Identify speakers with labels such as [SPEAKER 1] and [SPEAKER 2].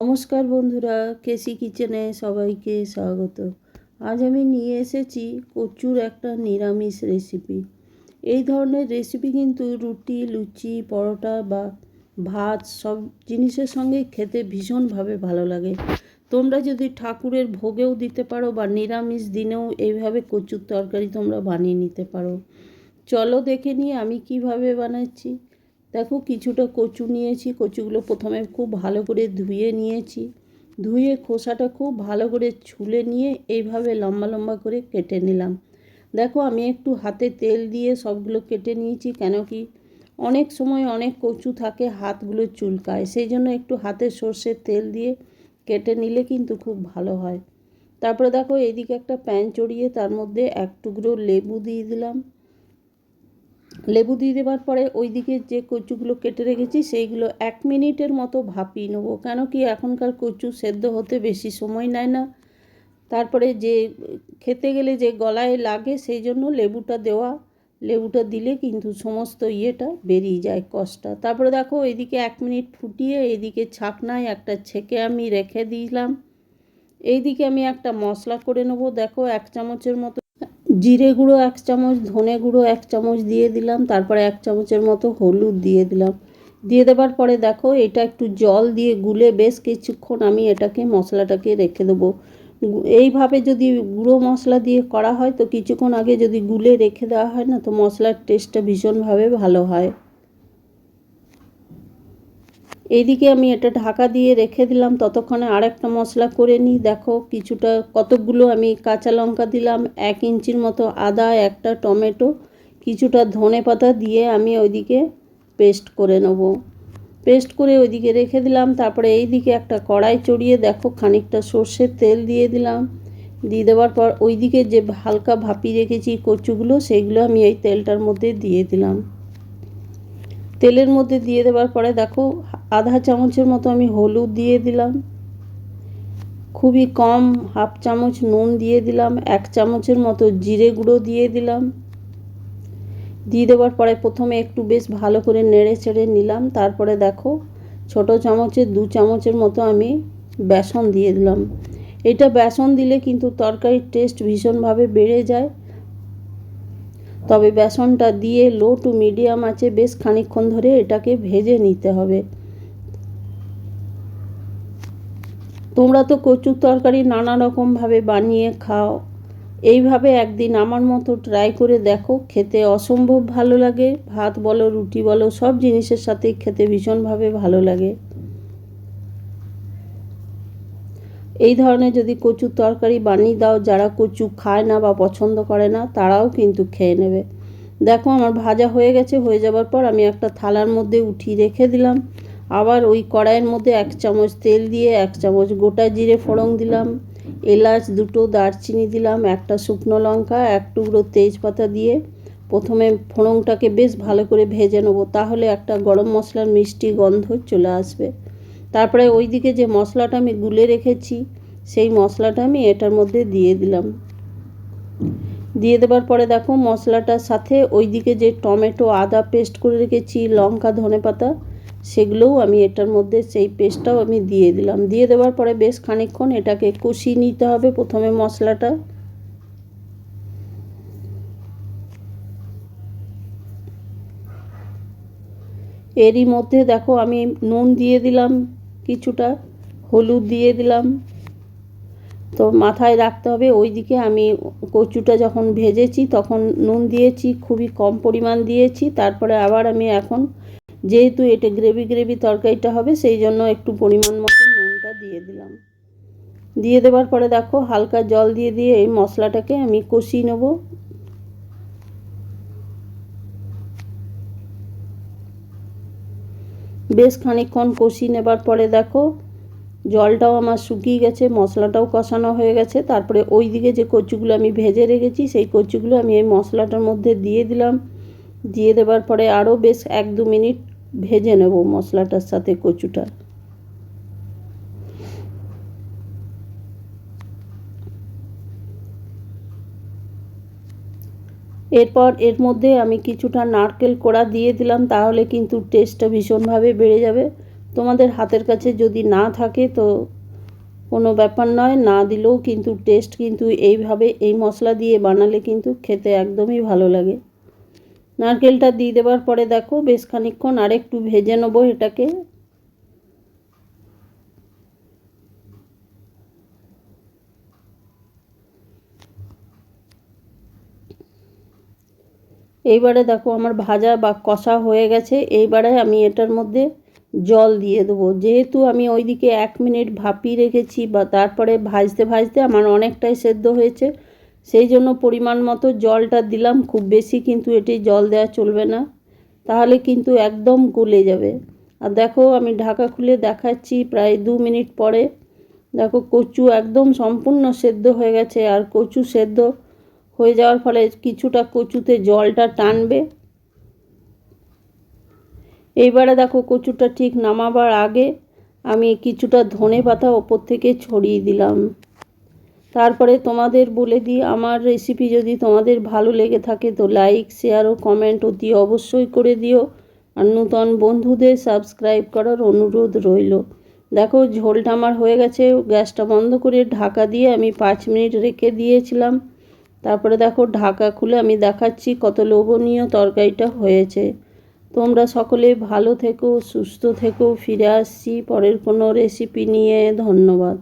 [SPEAKER 1] নমস্কার বন্ধুরা, কেসি কিচেনে সবাইকে স্বাগত। আজ আমি নিয়ে এসেছি কচুর একটা নিরামিষ রেসিপি এই ধরনের রেসিপি কিন্তু রুটি, লুচি, পরোটা বা ভাত সব জিনিসের সঙ্গে খেতে ভীষণভাবে ভালো লাগে। তোমরা যদি ঠাকুরের ভোগেও দিতে পারো বা নিরামিষ দিনেও এইভাবে কচুর তরকারি তোমরা বানিয়ে নিতে পারো। চলো দেখে নিয়ে আমি কীভাবে বানাচ্ছি। দেখো কিছুটা কচু নিয়েছি, কচুগুলো প্রথমে খুব ভালো করে ধুয়ে নিয়েছি। ধুয়ে খোসাটা খুব ভালো করে ছুলে নিয়ে এইভাবে লম্বা লম্বা করে কেটে নিলাম। দেখো আমি একটু হাতে তেল দিয়ে সবগুলো কেটে নিয়েছি, কেন কি অনেক সময় অনেক কচু থাকে, হাতগুলো চুলকায়। সেই জন্য একটু হাতে সর্ষের তেল দিয়ে কেটে নিলে কিন্তু খুব ভালো হয়। তারপরে দেখো এইদিকে একটা প্যান চড়িয়ে তার মধ্যে এক টুকরো লেবু দিয়ে দিলাম। লেবু দিয়ে দেওয়ার পরে ওই দিকে যে কচুগুলো কেটে রেখেছি, সেইগুলো এক মিনিটের মতো ভাপিয়ে নেব। কেন কি এখনকার কচু সেদ্ধ হতে বেশি সময় নেয় না। তারপরে যে খেতে গেলে যে গলায় লাগে, সেই জন্য লেবুটা দেওয়া, লেবুটা দিলে কিন্তু সমস্ত ইয়েটা বেরিয়ে যায় কষটা তারপরে দেখো এদিকে এক মিনিট ফুটিয়ে এদিকে ছাকনায় একটা ছেঁকে আমি রেখে দিলাম। এইদিকে আমি একটা মশলা করে নেব। দেখো এক চামচের মতো জিরে গুঁড়ো এক চামচ, ধনে গুঁড়ো এক চামচ দিয়ে দিলাম, তারপরে এক চামচের মতো হলুদ দিয়ে দিলাম। দিয়ে দেবার পরে দেখো, এটা একটু জল দিয়ে গুলে বেশ কিছুক্ষণ আমি এটাকে, মশলাটাকে রেখে দেবো। এইভাবে যদি গুঁড়ো মশলা দিয়ে করা হয়, তো কিছুক্ষণ আগে যদি গুলে রেখে দেওয়া হয় না, তো মশলার টেস্টটা ভীষণভাবে ভালো হয়। এইদিকে আমি এটা ঢাকা দিয়ে রেখে দিলাম, ততক্ষণে আরেকটা মশলা করে নিই। দেখো কিছুটা, কতকগুলো আমি কাঁচা লঙ্কা দিলাম, এক ইঞ্চির মতো আদা, একটা টমেটো, কিছুটা ধনে পাতা দিয়ে আমি ওইদিকে পেস্ট করে নেব। পেস্ট করে ওইদিকে রেখে দিলাম, তারপরে এই দিকে একটা কড়াই চড়িয়ে দেখো খানিকটা সর্ষের তেল দিয়ে দিলাম। দিয়ে দেওয়ার পর ওইদিকে যে হালকা ভাপি রেখেছি কচুগুলো সেইগুলো আমি এই তেলটার মধ্যে দিয়ে দিলাম। তেলের মধ্যে দিয়ে দেওয়ার পরে দেখো আধা চামচের মতো আমি হলুদ দিয়ে দিলাম। খুবই কম হাফ চামচ নুন দিয়ে দিলাম, এক চামচের মতো জিরে গুঁড়ো দিয়ে দিলাম। দিয়ে দেওয়ার পরে প্রথমে একটু বেশ ভালো করে নেড়ে চেড়ে নিলাম। তারপরে দেখো, ছোট চামচের দু চামচের মতো আমি বেসন দিয়ে দিলাম। এটা বেসন দিলে কিন্তু তরকারির টেস্ট ভীষণভাবে বেড়ে যায়। তবে বেসনটা দিয়ে লো টু মিডিয়াম আছে বেশ খানিক্ষণ ধরে এটাকে ভেজে নিতে হবে। তোমরা তো কচুর তরকারি নানা রকমভাবে বানিয়ে খাও। এইভাবে একদিন আমার মতো ট্রাই করে দেখো, খেতে অসম্ভব ভালো লাগে। ভাত বলো, রুটি বলো, সব জিনিসের সাথেই খেতে ভীষণভাবে ভালো লাগে। এই ধরনের যদি কচুর তরকারি বানিয়ে দাও, যারা কচু খায় না বা পছন্দ করে না, তারাও কিন্তু খেয়ে নেবে। দেখো, আমার ভাজা হয়ে গেছে, হয়ে যাবার পর আমি একটা থালার মধ্যে উঠিয়ে রেখে দিলাম। আবার ওই কড়াইয়ের মধ্যে এক চামচ তেল দিয়ে এক চামচ গোটা জিরে ফোড়ন দিলাম, এলাচ দুটো দারচিনি দিলাম, একটা শুকনো লঙ্কা, এক টুকরো তেজপাতা দিয়ে প্রথমে ফোড়নটাকে বেশ ভালো করে ভেজে নেব, তাহলে একটা গরম মশলার মিষ্টি গন্ধ চলে আসবে। তারপরে ওই দিকে যে মশলাটা আমি গুলে রেখেছি, সেই মশলাটা আমি এটার মধ্যে দিয়ে দিলাম। দিয়ে দেবার পরে দেখো মশলাটার সাথে ওই দিকে যে টমেটো আদা পেস্ট করে রেখেছি, লঙ্কা ধনে পাতা সেগুলোও আমি এটার মধ্যে সেই পেস্টটাও আমি দিয়ে দিলাম। দিয়ে দেওয়ার পরে বেশ খানিকক্ষণ এটাকে কষিয়ে নিতে হবে প্রথমে মশলাটা। এরই মধ্যে দেখো আমি নুন দিয়ে দিলাম, কিছুটা হলুদ দিয়ে দিলাম। তো মাথায় রাখতে হবে ওই দিকে আমি কচুটা যখন ভেজেছি তখন নুন দিয়েছি, খুবই কম পরিমাণ দিয়েছি, তারপরে আবার আমি এখন যেহেতু এটা গ্রেভি গ্রেভি তরকারিটা হবে, সেই জন্য একটু পরিমাণ মতো নুনটা দিয়ে দিলাম। দিয়ে দেওয়ার পরে দেখো, হালকা জল দিয়ে দিয়ে এই মশলাটাকে আমি কষিয়ে নেব। বেশ খানিকক্ষণ কষিয়ে নেবার পরে দেখো, জলটাও আমার শুকিয়ে গেছে, মশলাটাও কষানো হয়ে গেছে। তারপরে ওই দিকে যে কচুগুলো আমি ভেজে রেখেছি, সেই কচুগুলো আমি এই মশলাটার মধ্যে দিয়ে দিলাম। দিয়ে দেবার পরে আরও বেশ এক দু মিনিট ভেজে নেব মশলাটার সাথে কচুটা। এরপর এর মধ্যে আমি কিছুটা নারকেল কোড়া দিয়ে দিলাম, তাহলে কিন্তু টেস্টটা ভীষণভাবে বেড়ে যাবে। তোমাদের হাতের কাছে যদি না থাকে তো কোনো ব্যাপার নয়, না দিলেও কিন্তু টেস্ট কিন্তু এইভাবে এই মশলা দিয়ে বানালে কিন্তু খেতে একদমই ভালো লাগে। নারকেলটা দিয়ে দেওয়ার পরে দেখো বেশ খানিক্ষণ আর একটু ভেজে নেব এটাকে। এইবারে দেখো আমার ভাজা বা কষা হয়ে গেছে, এইবারে আমি এটার মধ্যে জল দিয়ে দেবো। যেহেতু আমি ওইদিকে এক মিনিট ভাপিয়ে রেখেছি বা তারপরে ভাজতে ভাজতে আমার অনেকটাই সেদ্ধ হয়েছে সেই জন্য পরিমাণ মতো জলটা দিলাম খুব বেশি, কিন্তু এটি জল দেওয়া চলবে না। তাহলে কিন্তু একদম গলে যাবে। আর দেখো, আমি ঢাকা খুলে দেখাচ্ছি প্রায় দু মিনিট পরে। দেখো, কচু একদম সম্পূর্ণ সেদ্ধ হয়ে গেছে, আর কচু সেদ্ধ হয়ে যাওয়ার ফলে কিছুটা কচুতে জলটা টানবে। এইবারে দেখো, কচুটা ঠিক নামাবার আগে আমি কিছুটা ধনে পাতা ওপর থেকে ছড়িয়ে দিলাম। তারপরে তোমাদের বলে দিই, আমার রেসিপি যদি তোমাদের ভালো লেগে থাকে তো লাইক শেয়ার ও কমেন্ট অতি অবশ্যই করে দিও। আর নূতন বন্ধুদের সাবস্ক্রাইব করার অনুরোধ রইল। দেখো, ঝোলটা আমার হয়ে গেছে, গ্যাসটা বন্ধ করে ঢাকা দিয়ে আমি পাঁচ মিনিট রেখে দিয়েছিলাম। তারপরে দেখো, ঢাকা খুলে আমি দেখাচ্ছি কত লোভনীয় তরকারিটা হয়েছে। তোমরা সকলে ভালো থেকো, সুস্থ থেকো, ফিরে আসছি পরের কোনো রেসিপি নিয়ে, ধন্যবাদ।